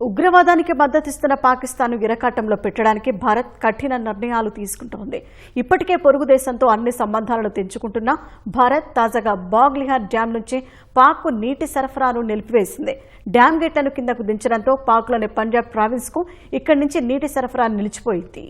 ఉగ్రవాదానికి మద్దతిస్తున్న పాకిస్తాన్ను ఇరకాటంలో పెట్టడానికి భారత్ కఠిన నిర్ణయాలు తీసుకుంటోంది. ఇప్పటికే పొరుగు దేశంతో అన్ని సంబంధాలను తెంచుకుంటున్న భారత్ తాజాగా బాగ్లిహార్ డ్యాం నుంచి పాక్ నీటి సరఫరాను నిలిపివేసింది. డ్యాం గేట్లను కిందకు దించడంతో పాక్లోని పంజాబ్ ప్రావిన్స్కు ఇక్కడి నుంచి నీటి సరఫరా నిలిచిపోయింది.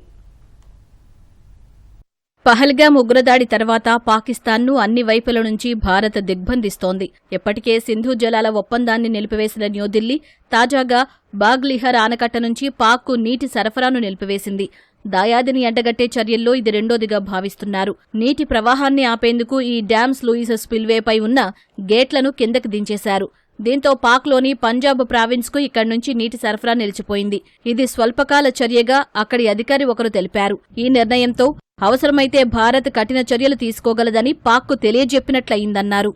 పహల్గామ్ ఉగ్రదాడి తర్వాత పాకిస్తాన్ను అన్ని వైపుల నుంచి భారత్ దిగ్బంధిస్తోంది. ఎప్పటికే సింధు జలాల ఒప్పందాన్ని నిలిపివేసిన న్యూఢిల్లీ తాజాగా బాగ్లిహర్ ఆనకట్ట నుంచి పాక్కు నీటి సరఫరాను నిలిపివేసింది. దాయాదిని ఎండగట్టే చర్యల్లో ఇది రెండోదిగా భావిస్తున్నారు. నీటి ప్రవాహాన్ని ఆపేందుకు ఈ డ్యామ్స్ లూయిస్ స్పిల్వేపై ఉన్న గేట్లను కిందకి దించేశారు. దీంతో పాక్లోని పంజాబ్ ప్రావిన్స్కు ఇక్కడి నుంచి నీటి సరఫరా నిలిచిపోయింది. ఇది స్వల్పకాల చర్యగా అక్కడి అధికారి ఒకరు తెలిపారు. ఈ నిర్ణయంతో అవసరమైతే భారత్ కఠిన చర్యలు తీసుకోగలదని పాక్కు తెలియజెప్పినట్లయిందన్నారు.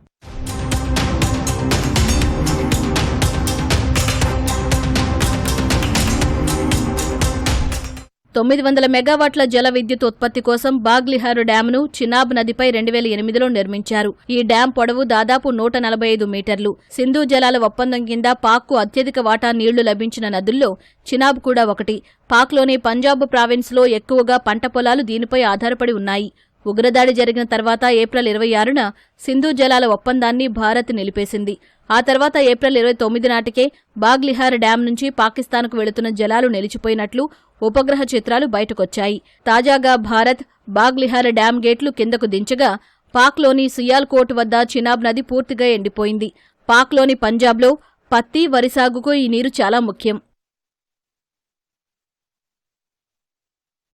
తొమ్మిది వందల మెగావాట్ల జల విద్యుత్ ఉత్పత్తి కోసం బాగ్లిహార్ డ్యాంను చినాబ్ నదిపై రెండు వేల ఎనిమిదిలో నిర్మించారు. ఈ డ్యాం పొడవు దాదాపు నూట నలభై ఐదు మీటర్లు. సింధు జలాల ఒప్పందం కింద పాక్కు అత్యధిక వాటా నీళ్ళు లభించిన నదుల్లో చినాబ్ కూడా ఒకటి. పాక్లోని పంజాబ్ ప్రావిన్స్లో ఎక్కువగా పంట పొలాలు దీనిపై ఆధారపడి ఉన్నాయి. ఉగ్రదాడి జరిగిన తర్వాత ఏప్రిల్ ఇరవై ఆరున సింధు జలాల ఒప్పందాన్ని భారత్ నిలిపేసింది. ఆ తర్వాత ఏప్రిల్ ఇరవై తొమ్మిది నాటికే బాగ్లిహార్ డ్యాం నుంచి పాకిస్తాన్కు వెళుతున్న జలాలు నిలిచిపోయినట్లు ఉపగ్రహ చిత్రాలు బయటకొచ్చాయి. తాజాగా భారత్ బాగ్లిహార్ డ్యాం గేట్లు కిందకు దించగా పాక్లోని సియాల్కోట్ వద్ద చినాబ్ నది పూర్తిగా ఎండిపోయింది. పాక్లోని పంజాబ్లో పత్తి వరి సాగుకు ఈ నీరు చాలా ముఖ్యం.